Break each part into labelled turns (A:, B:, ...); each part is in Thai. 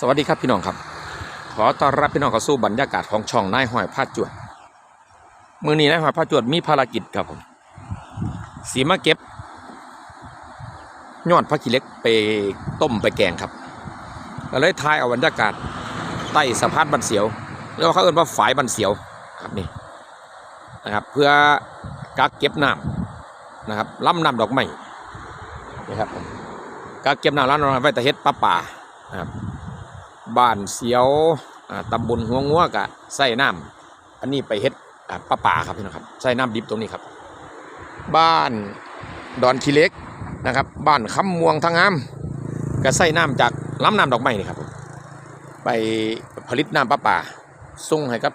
A: สวัสดีครับพี่น้องครับ ขอต้อนรับพี่น้องเข้าสู่บรรยากาศของช่องนายห้อยผ้าจวดมือนี้นายห้อยผ้าจวดมีภารกิจครับผมสีมาเก็บยอดพักกิเล็กไปต้มไปแกงครับก็เลยทายเอาบรรยากาศใต้สะพานบันเสียวเรียกว่าเขาเอิ้นว่าฝายบันเสียวครับนี่นะครับ เพื่อกักเก็บน้ำนะครับล้ำน้ำดอกไม้นะครับกักเก็บน้ำล้ำน้ำดอกไม้ไว้แต่เฮ็ดปลาป่านะครับ บ้านเสียวอ่าตำบลหัวงัวกะใส่น้ำอันนี้ไปเฮ็ดอ่าปลาป่าครับพี่น้องครับใส่น้ำดิบตรงนี้ครับ บ้านดอนขี้เล็กนะครับ บ้านคำม่วงทางงามก็ใส่น้ำจากลำน้ำดอกไม้นี่ครับ ไปผลิตน้ำปลาป่าส่งให้กับ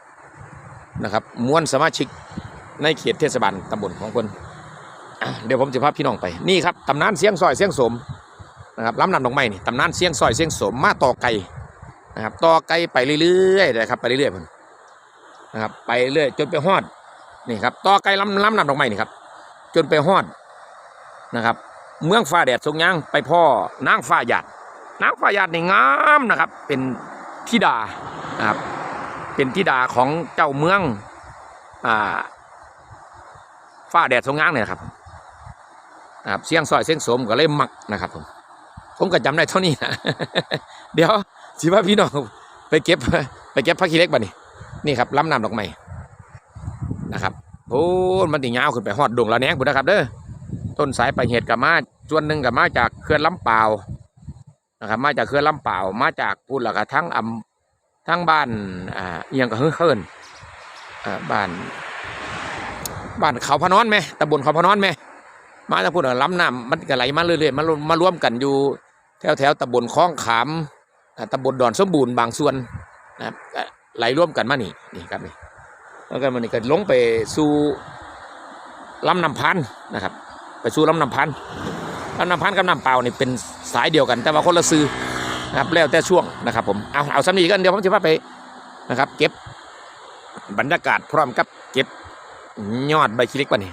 A: นะครับมวลสมาชิกในเขตเทศบาลตำบลของคนเดี๋ยวผมจะพาพี่น้องไปนี่ครับตำนานเสียงซอยเสียงสมนะครับลำน้ำดอกไม้นี่ตำนานเสียงซอยเสียงสมมาต่อไก่ นะครับต่อไกลไปเรื่อยๆนะครับไปเรื่อยๆพุ่นะครับไปเรื่อยจนไปฮอดนี่ครับต่อไกลล้ำล้ำนำดอกไม้นี่ครับ จนไปฮอดนะครับ เมืองฟ้าแดดทรงยางไปพ่อนางฟ้าหยาดนางฟ้าหยาดนี่งามนะครับ เป็นธิดานะครับ เป็นธิดาของเจ้าเมืองอ่าฟ้าแดดทรงยางเนี่ยครับนะครับเสียงซอยเสียงสมก็เลยมักนะครับผมผมก็จำได้เท่านี้นะเดี๋ยว สิว่าพี่น้องไปเก็บ ไปเก็บผักขี้เล็กบ่นี่นี่ครับลำน้ำดอกไม้นะครับโอ้มันติยาวขึ้นไปฮอดดวงละแนงพุ่นนะครับเด้อต้นสายไปเหตุกับมาส่วนหนึ่งกับมาจากเขื่อนลำเปล่านะครับ มาจากเขื่อนลำเปล่ามาจากพูดล้วก็ทั้งอำทั้งบ้านอ่าเอียงกับเฮือเฮิรนอ่าบ้าน บ้านเขาพนอนไหมตำบลเขาพนอนไหมมาจากพูดว่าลำน้ำมันก็ไหลมาเรื่อยๆมารวมมารวมกันอยู่ แถวแถวตำบลคลองขาม ตำบลดอนสมบูรณ์บางส่วนนะครับไหลร่วมกันมานี่นี่ครับนี่แล้วก็มันนี่ก็ลงไปสู่ลำน้ำพันนะครับ ไปสู่ลำน้ำพันลำน้ำพันกับน้ำเปล่านี่เป็นสายเดียวกัน แต่ว่าคนละซื้อนะครับแล้วแต่ช่วงนะครับผมเอาเอาสำนีกันเดี๋ยวผมจะพาไปนะครับ เก็บบรรยากาศพร้อมกับเก็บยอดใบขี้เล็กวันนี้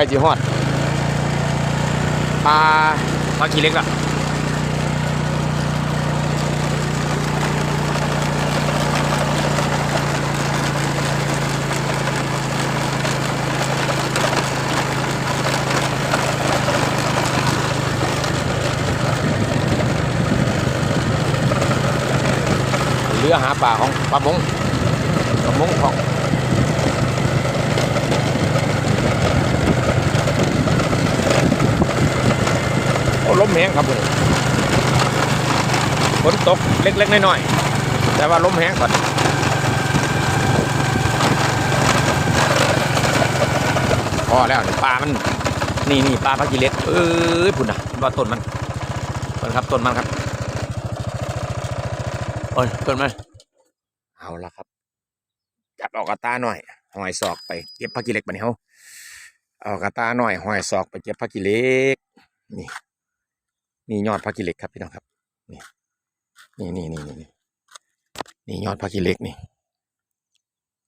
A: กล้จีฮอดปลาปลาขี้เล็กละเรือหาปลาของปลามงปลามงของ ล้มแห้งครับคุณฝนตกเล็กๆน้อยๆแต่ว่าล้มแห้งก่อนพอแล้วนี่ปลามันนี่นี่ปลาพักกิเล็กเอ้ยพุ่นนะว่าต้นมันต้นครับต้นมันครับโอ้ยเกินไหมเอาละครับจับออกกระตาหน่อยหอยศอกไปเก็บผักกิเหล็กบัดนี้เฮาเอากระตาหน่อยหอยศอกไปเก็บผักกิเหล็กนี่ นี่ยอดผักกิเล็กครับพี่น้องครับ นี่นี่นี่นี่นี่นี่ยอดผักกิเล็กนี่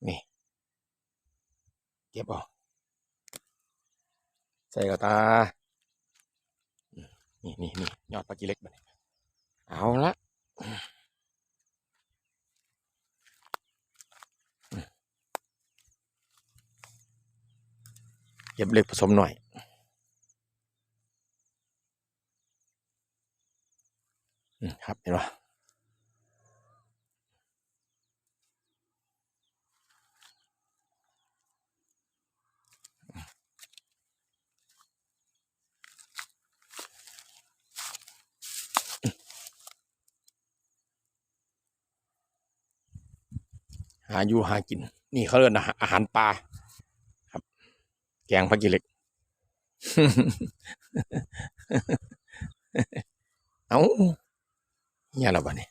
A: นี่ เก็บออก ใส่กระตา นี่นี่นี่ยอดผักกิเล็กบัดนี้เอาละเก็บเล็กผสมหน่อย อืม ครับเห็นปะหาอยู่หากิน นี่เขาเรียกอาหารอาหารปลาครับ แกงผักกิเล็ก เอา เนี่ยเราบ้านี่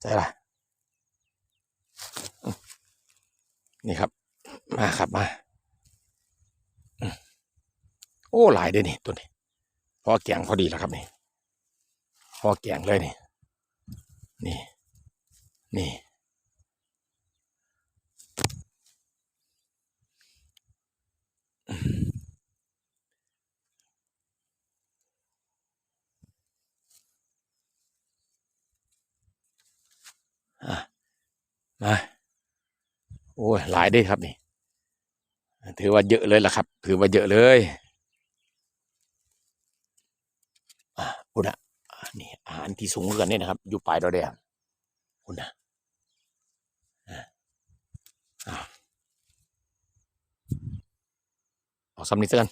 A: ใจละอืมนี่ครับ มาครับมาอืมโอ้ หลายเด้นี่ ตัวนี้ พอแกงพอดีแล้วครับนี่ พอแกงเลยนี่ นี่ นี่ อะ มาโอ้ยหลายด้ครับนี่ ถือว่าเยอะเลยล่ะครับ ถือว่าเยอะเลยอะคุณอะอะนี่อาหารที่สูงกันเนี่ยนะครับ อยู่ปลายดอแดงคุณนะออะเอาสำนีเสือน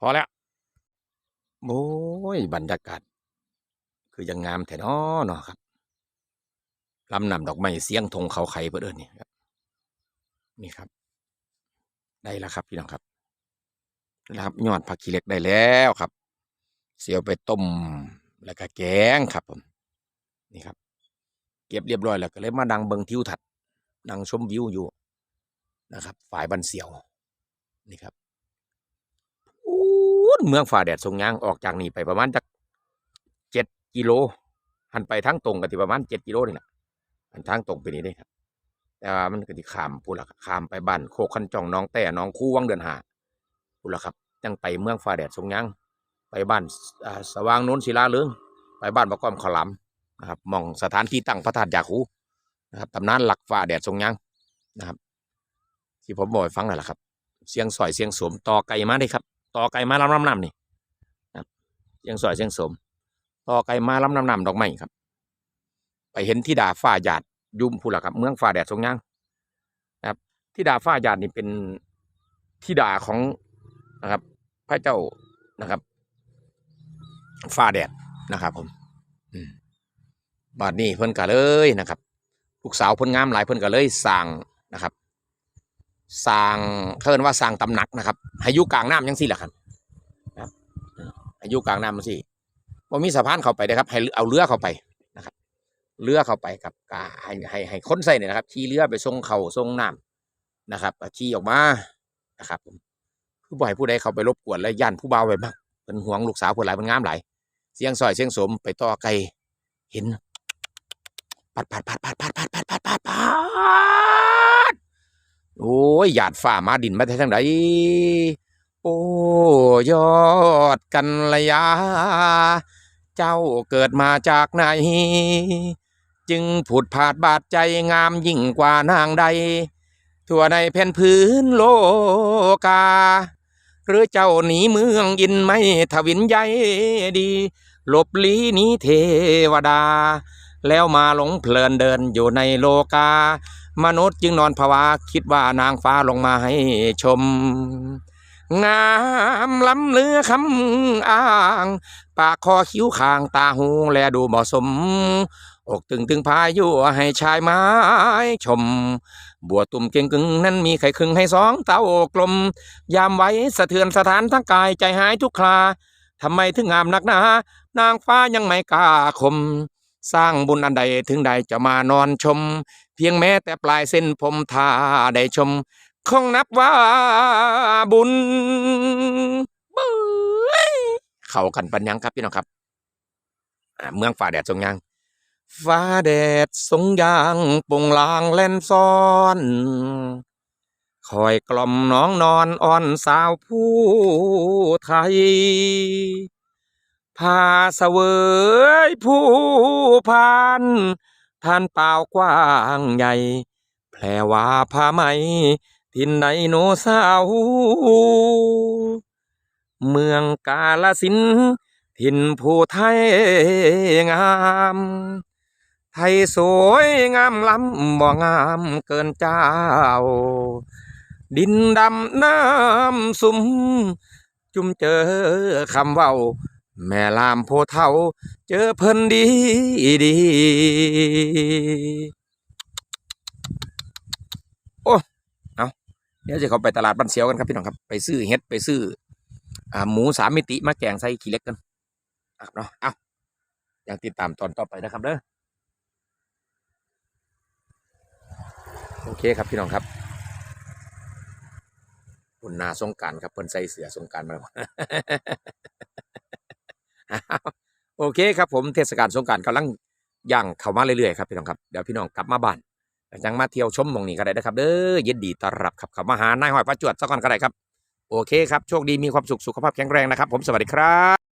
A: พอแล้ว โอ้ย บรรยากาศ คือยังงามแท้เนาะเนาะครับ ลำนำดอกไม้เสียงธงเขาไข่เพื่อนนี่ครับนี่ครับ ได้แล้วครับพี่น้องครับนะครับยอดผักขี้เหล็กได้แล้วครับ เสียวไปต้มแล้วก็แกงครับผมนี่ครับ เก็บเรียบร้อยแล้วก็เลยมาดังเบิงทิวทัศน์ดังชมวิวอยู่นะครับ ฝ่ายบันเสียวนี่ครับอู้เมืองฝ่าแดดทรงยางออกจากนี่ไปประมาณจักเจ็ดกิโล หันไปทางตรงกันที่ประมาณเจ็ดกิโลนี่แหละ อันทางตรงไปนี้ได้ครับ แต่ว่ามันก็ที่ขามพูละขามไปบ้านโคกคันจ่องน้องแต่น้องคู่วังเดือนหาพูละครับจังไปเมืองฟ้าแดดทรงยังไปบ้านสว่างโน้นศิลาเลืองไปบ้านประกอมขอลำนะครับมองสถานที่ตั้งพระธาตุยาคูนะครับตำนานหลักฟ้าแดดทรงยังนะครับที่ผมบอกให้ฟังนั่นแหละครับ เสียงสอยเสียงสมต่อไก่มาได้ครับต่อไก่มาลำลำนำนี่นะครับเสียงสอยเสียงสมต่อไก่มาลำลำนำดอกไม้ครับ ไปเห็นที่ดาฟ้าหยาดยุ่มพูละครับ เมืองฟ้าแดดทรงย่างนะครับที่ดาฟ้าหยาดนี่เป็นที่ดาของนะครับ พระเจ้านะครับฟ้าแดดนะครับ ผมบาดนี้เพิ่นก็เลยนะครับ ลูกสาวเพิ่นงามหลายเพิ่นก็เลยสร้างนะครับสร้างเขาเรียกว่าสร้างตำหนักนะครับให้อยู่กลางน้ำยังสี่แหละครับนะครับออให้อยู่กลางน้ำมันสิว่ามีสะพานเข้าไปนะครับ ให้เอาเรือเข้าไป เรือเข้าไปกับกาให้ให้ให้คนใส่เนี่ยนะครับขี่เรือไปส่งเขาส่งน้ำนะครับก็ขี่ออกมานะครับผู้บ่อยผู้ใดเขาไปรบกวนและย่านผู้บ่าวไปบ้างเป็นห่วงลูกสาวผู้หลายเป็นงามหลายเสียงซอยเสียงสมไปต่อไกลเห็นปัดปัดปัดปัดปัดปัดปัดปัดปัดปัดโอ้ยหยาดฝ่ามาดินมาทางไหนโอ้ยอดกันระยา เจ้าเกิดมาจากไหน จึงผุดผาดบาดใจงามยิ่งกว่านางใด ทั่วในแผ่นพื้นโลกา หรือเจ้าหนีเมืองยินไม่ทวินใยดีหลบลี้หนีเทวดา แล้วมาหลงเพลินเดินอยู่ในโลกา มนุษย์จึงนอนภาวะคิดว่านางฟ้าลงมาให้ชม งามล้ำเลือคำอ้าง ปากคอคิ้วคางตาหูแลดูเหมาะสม อกตึงตึงพายุให้ชายไม้ชม บัวตุ่มเก่งกึ่งนั้นมีไข่ครึ่งให้สองเต้ากลม ยามไว้สะเทือนสถานทั้งกายใจหายทุกคราทำไมถึงงามนักหนานางฟ้ายังไม่กล้าคม สร้างบุญอันใดถึงใดจะมานอนชม เพียงแม้แต่ปลายเส้นผมทาได้ชม คงนับว่าบุญเบ้ยเข้ากันปัญญังครับพี่น้องครับ เมืองฝ่าแดดทรงยาง ฟ้าแดดทรงยางปงลางเล่นซ้อน คอยกล่อมน้องนอนอ่อนสาวผู้ไทย พาเสวยผู้พานท่านเปล่ากว้างใหญ่ แพรว่าผ้าไหม ทินไดโนสาร์เมืองกาลสินธุ์ถิ่นผู้ไทยงาม ไทยสวยงามล้ำบ่งามเกินเจ้า ดินดำน้ำสุมจุ่มเจอคำเว้า แม่ลามโพเทาเจอเพิ่นดีดีโอ้เอาเดี๋ยวจะเขาไปตลาดบ้านเสียวกันครับพี่น้องครับไปซื้อเห็ดไปซื้ออหมูสามมิติมาแกงใส่ขี้เล็กกันเนาะเอาอย่างติดตามตอนต่อไปนะครับเด้อ โอเคครับพี่น้องครับคุณนาสงการครับเพิ่นใส่เสือสงการมาโอเคครับผมเทศกาลสงการกำลังย่างเข้ามาเรื่อยๆครับพี่น้องครับเดี๋ยวพี่น้องกลับมาบ้านยังมาเที่ยวชมมองนี้ก็ได้นะครับเด้อยินดีต้อนรับครับเข้ามาหานายหอยประจวดสักก่อนก็ได้ครับ โอเคครับโชคดีมีความสุขสุขภาพแข็งแรงนะครับ ผมสวัสดีครับ